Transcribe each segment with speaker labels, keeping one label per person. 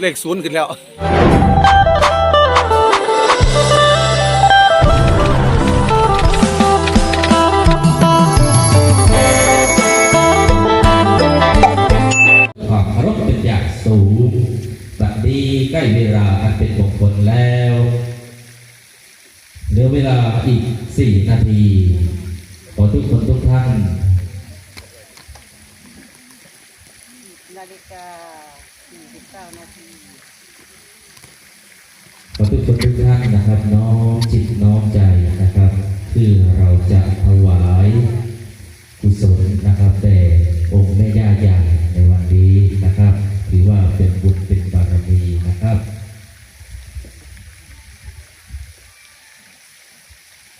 Speaker 1: เลขศูนย์ขึ้นแล้ว
Speaker 2: ความเคารพเป็นอย่างสูงบัดนี้ใกล้เวลาอันเป็นมงคลแล้วเหลือเวลาอีกสี่นาที ขอทุกคนทุกท่าน
Speaker 3: นาฬิกา49นาที
Speaker 2: ขอ ทุกคนทุกท่านนะครับน้อมจิตน้อมใจนะครับเพื่อเราจะถวายกุศลนะครับแด่องค์แม่ย่าใหญ่ในวันนี้นะครับ ถือว่าเป็นบุญเป็นบารมีนะครับ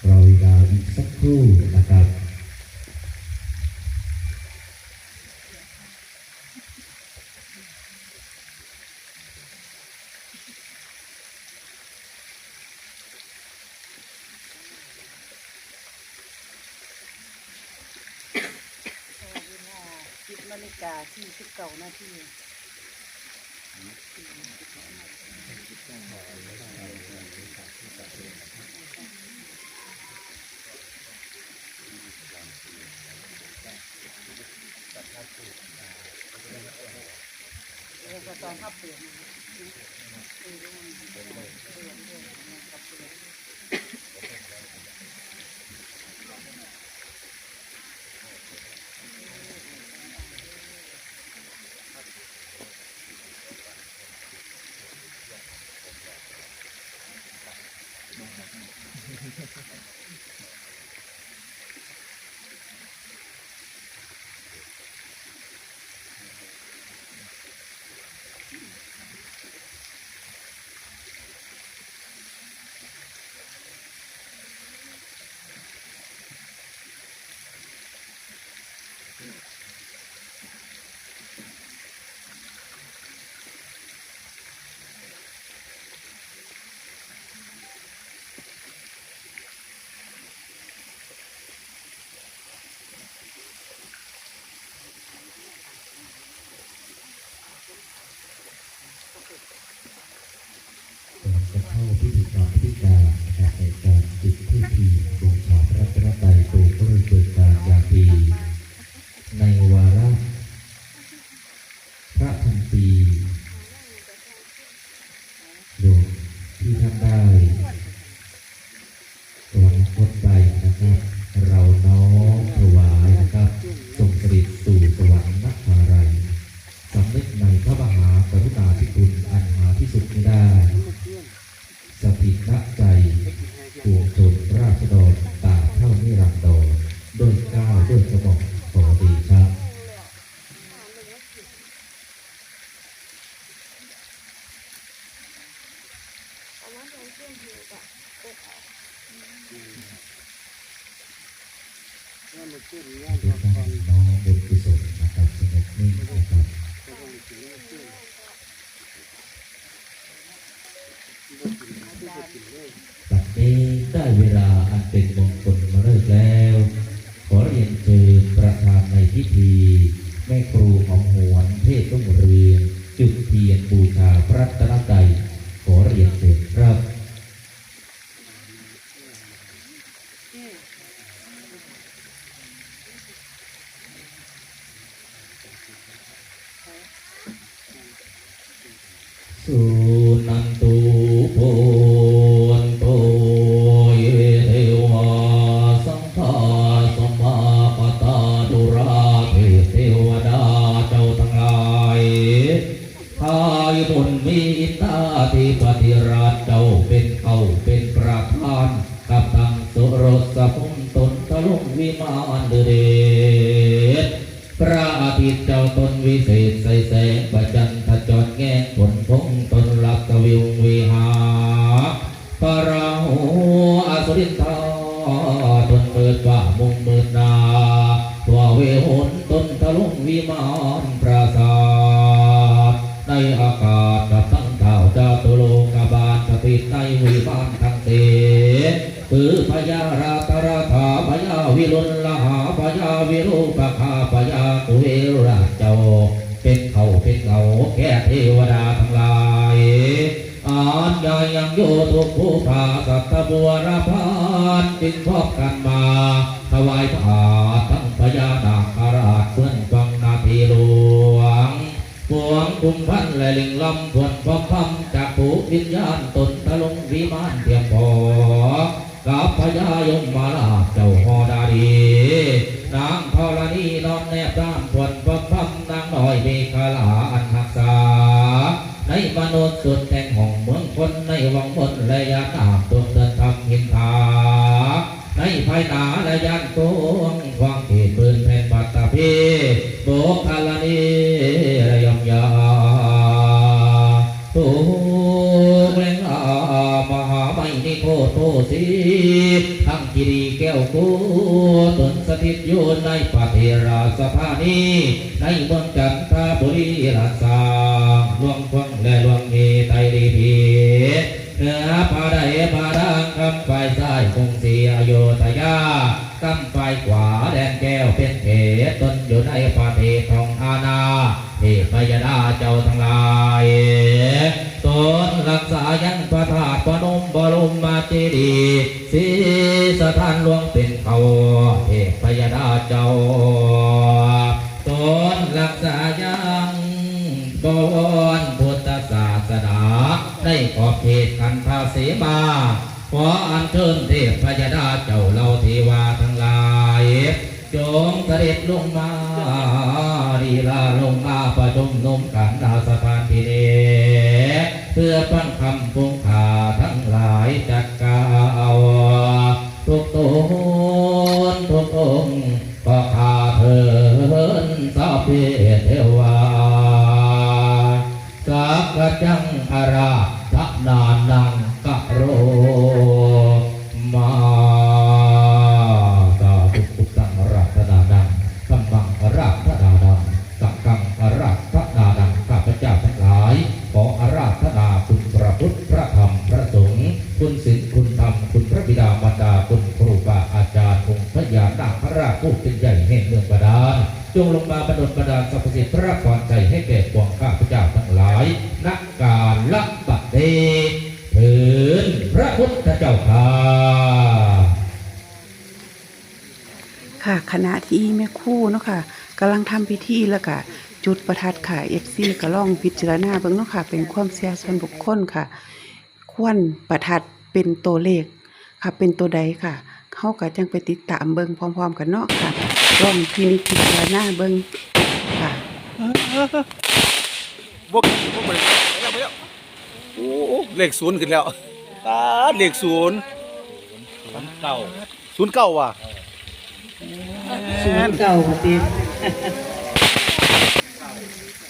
Speaker 2: รอเวลาอีกสักครู่นะครับ
Speaker 3: 10นาฬิกา49นาทีเอกสารขับเปลี่ยน
Speaker 2: ハハハ พิธีกรรมพิธีการนะครับในการจุดที่ผี ทุกท่านน้อมบุญกุศลนะครับสงบนิ่งนะครับบัดนี้ได้เวลาอันเป็นมงคลมาเลิกแล้ว ขอเรียนเชิญประธานในพิธีแม่ครูหอมหวนเทศรุ่งเรืองจุดเทียนบูชาพระรัตนตรัยขอเรียนเชิญครับ สุนันตุโพนโตเยเทวาสังฆาสมมาปตาดุราเทเทวดาเจ้าทั้งหลายทายบนมีตาธิปฏิราชเจ้าเป็นเขาเป็นประธานกับตังสุรสพุมตนตะลุงวิมานเดชพระอาทิตย์เจ้าตนวิเศษ ปคาพญาตุเวราเจ้า เป็นเขาเป็นเขาแก่เทวดาทั้งหลายอานยายังโยทุกผู้ภาสัตบัวรพานจึงพบกันมาถวายผาทั้งพญานาคราชเพื่อนฟังนาทีหลวงปวงคุมพันและลิงลำพวนพร้อมพำจากผู้วิญญาณตนทะลงวิมานเพียงพอกับพญายมมาลาเจ้าหอดาดี นางธรณีนอนแนบด้ามพวนพร้มนางน้อยเมฆลาอันหักษา ในมนุษย์สุดแห่งห้องเมืองคนในวังบนและยาตามตัวเดินทำหินทาในภายหนาและยันตวงฟังที่ปืนแผ่นปัตตาพีโบกคาลานี นิโคโตสีทั้งกิรีแก้วกูตนสถิตอยู่ในปาเทราสภานีในเมืองจันทบุรีราชาหลวงฟังและหลวงมีไตรดีพีเหนือผาใดผาดังคำไฟซ้ายคงเสียโยธยาคำไฟขวาแดนแก้วเป็นเขตตนอยู่ในประเททองอาณาเทพยดาเจ้าทั้งหลายตนรักษายังประทาตุพนมบรม มาเจดีย์สีสถานหลวงเป็นเขาเทพพยดาเจ้าตนรักษายังบวรพุทธศาสนาได้ขอบเขตคันภาษีมาขออัญเชิญเทพพยดาเจ้าเหล่าเทวาทั้งหลายจงเสด็จลงมาดีลาลงมาประชุมนมกันดาสถานที่นี้เพื่อฟังคำพุงขาท หลายจักกาวทุกตนทุกองก็ขาเถินสาเพเทวาสักจังอาราธนานังกะโรมาตาตุกุตังรัตนานังสัมมังรัตนานังสังฆังรัตนานังข้าพเจ้าทั้งหลาย ขออาราธนาคุณพระพุทธพระธรรมพระสงฆ์ คุณศีลคุณธรรมคุณพระบิดามารดาคุณครูบาอาจารย์องค์พระยานาคพระราชผู้เป็นใหญ่แห่งเมืองบาดาลจงลงมาบรรดลบรรดาลสรรพสิ่งพระพรใจให้แก่ปวงข้าพเจ้าทั้งหลายนักการละบัดเดถึงพระพุทธเจ้าค่ะ
Speaker 1: ค่ะคณะที่แม่คู่เนาะค่ะกำลังทำพิธีแล้วก็จุดประทัดค่ะเอฟซีก็ล่องพิจารณาเบิ่งเนาะค่ะเป็นความเสียส่วนบุคคลค่ะ ควรประทัดเป็นตัวเลขค่ะเป็นตัวใดค่ะเขาก็จังไปติดตามเบิ่งพร้อม ๆ กันเนาะค่ะลองพินิจพิจารณาเบิ่งค่ะ
Speaker 4: บวกบวกไปแล้วไปแล้วโอ้เลขศูนย์ขึ้นแล้วตาดเลขศูนย์
Speaker 2: เก่า
Speaker 4: ศูนย์เก้าว่ะ
Speaker 3: ศูนย์เก่าตี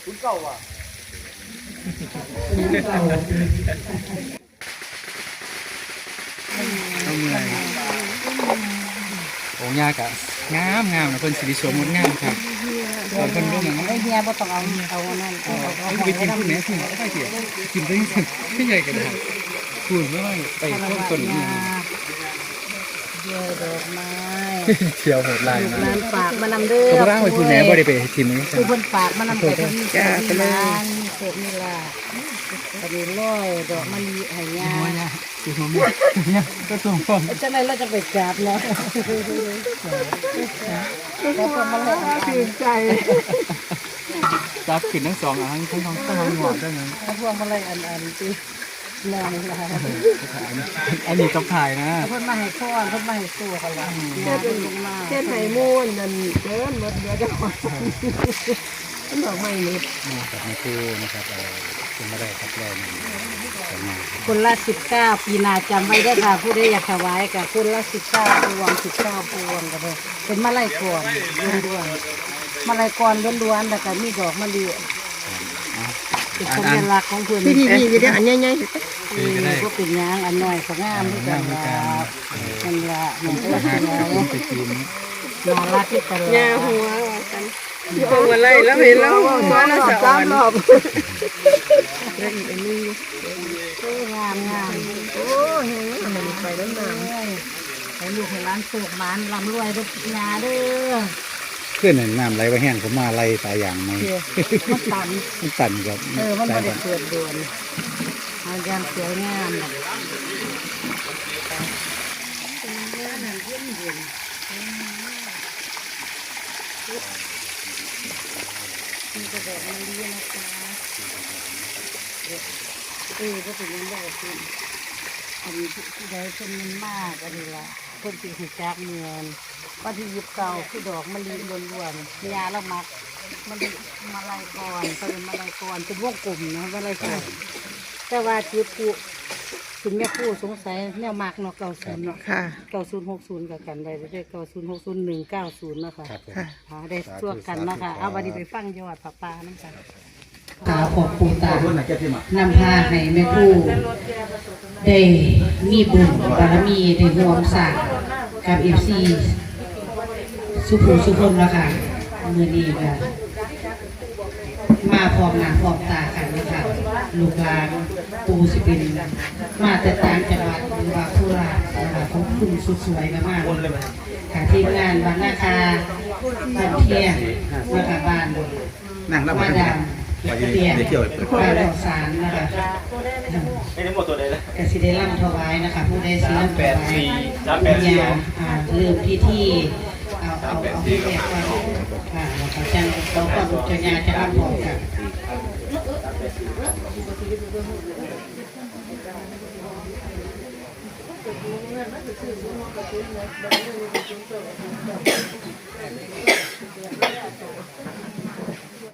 Speaker 4: ศูนย์เก้าว่ะ
Speaker 5: เอาเมื่อย โอ้ยากะงามงามนะเพิ่นสิริสวยงดงามครับตอนเพิ่นลงอย่างนั้น
Speaker 3: ไอ้เฮียบ่ต้องเอาเอานั่นเอาเอา
Speaker 5: เอา
Speaker 3: เอา
Speaker 5: ไปกินพุ่นแหนพุ่นไม่เสียกินไปที่ที่ใหญ่กันนะครับพุ่นไม่ว่าไปต้นต้นนี่
Speaker 3: เยอะดอกไม้
Speaker 5: เชียวโหดลาย
Speaker 3: ลูก
Speaker 5: นะ
Speaker 3: หลานฝากมานำเด้อ
Speaker 5: ก็บ่ร่างไปพุ่นแหนบ่ได้ไปกินนี่
Speaker 3: คือเพิ่นฝากมานำแต่ที่
Speaker 5: จ้าไปเลย
Speaker 3: มีเศษนี่ล่ะตะนี้ร้อยดอกมะลิให้ยา
Speaker 5: คือผมเนี่ยก็ส่งฟ้อง
Speaker 3: จังได๋เราจะไปจับเนาะแล้วก็มาเลยถือใจ
Speaker 5: จับขึ้นทั้งสองอันทั้งทั้งทั้งหมดได้นั้น
Speaker 3: พวงมาลัยอันอันที่นอนล่ะ
Speaker 5: อันนี้กับถ่ายนะ
Speaker 3: เพิ่นมาให้ข้อนเพิ่นมาให้สู้กันล่ะยาเพิ่นมา
Speaker 6: เช่ไหมูนนั่นเกินหมดเดี๋ยวจะหมดมันบอกไม่นิด
Speaker 5: กับแม่ครูนะครับ เออคุณไม่ได้ครับเราเนี่ยมา
Speaker 3: คนละ19ปีหน้าจำไว้เด้อค่ะผู้ใดอยากถวายก็คนละ19พวง19พวงก็เด้อเป็นมาลัยก่อนล้วนๆมาลัยก่อนล้วนๆแล้วก็มีดอกมะลิเป็นสัญลักษณ์ของเพิ่น
Speaker 6: พี่พี่พี่จะได้อันใหญ่
Speaker 3: เออก็เป็นหยังอันน้อยก็งามคือกันล่ะนั่นล่ะมันก็
Speaker 5: หา
Speaker 3: เป็น
Speaker 5: คุณไปกิน
Speaker 3: น่ารักที่ตลอด
Speaker 6: ๆยาหัวว่ากันอยู่ตรงอะไรแล้วเห็นแล้วว่าน่าสะอ่อน รอบ แล้วอีกอันนึง
Speaker 3: เอองามงาม
Speaker 6: โอ้เห็นไหมมันไปแล้วนาน
Speaker 3: เอ้ยให้ลูกให้ร้านเสิร์ฟหมานร่ำรวยเด้อยาเด้อ
Speaker 5: เพื่อนน้ำไหลไปแห้งผมมาไล่ตายอย่างไหม
Speaker 3: เดี๋ยวมันตัน
Speaker 5: มันตันกับ
Speaker 3: เออมัน
Speaker 5: สา
Speaker 3: ไม่
Speaker 5: ย
Speaker 3: ได้เปิดโดนอาจารย์สวยงามนะมีกระดอกมะลินะคะ เออก็เป็นยังได้คุณอันนี้ที่ได้เพิ่นมันมากอันนี้ละเพิ่นสิหูจักเมือนวันที่ยิบเก่าคือดอกมะลิล้วนๆยาแล้วมักมันมาลายก่อนเป็นมาลายก่อนเป็นวงกลมนะมาลายก่อนแต่ว่าจุดกูถึงแม่ผู้สงสัยแนวมากเนาะเก้าศูนย์เนาะ
Speaker 1: ค่ะ
Speaker 3: เก้าศูนย์หกศูนย์กับกันได้ได้เก้าศูนย์หกศูนย์หนึ่งเก้าศูนย์เนาะค่ะ
Speaker 1: ค่ะ
Speaker 3: หาได้ตัวกันเนาะค่ะเอาวันนี้ไปฟังยอดผักปลานั่นกัน
Speaker 7: ตาของปู่ตานำพาให้แม่ครูได้มีบุญบารมีได้ร่วมสร้างกับเอฟซีสุภูสุพนแล้วค่ะมือนี้ก็มาพร้อมหน้าพร้อมตากันนะคะลูกหลานปูสิเป็นมาแต่ต่างจังหวัดหรือว่าโคราชนะคะของคุณสุดสวยมากๆค่ะทีมงานบ้านนาคาบ้านเที่ยงนะคะบ้าน
Speaker 4: นั่งรับ
Speaker 7: มา
Speaker 4: มา
Speaker 7: ดามเตีย
Speaker 4: เที่ยวไปเปิด
Speaker 7: บ้านดอกสารนะคะ
Speaker 4: ไม่ได้หมดตัวใดเลย
Speaker 7: กสิได้ร่ำถวายนะคะผู้ได้สิร่ำถวายปัญญาอ่าเริ่มพิธีเอาเอาเอาที่แรกก่อนค่ะแล้วก็จังเขาก็บุตรญาจะร่ำพร้อมกัน
Speaker 3: เ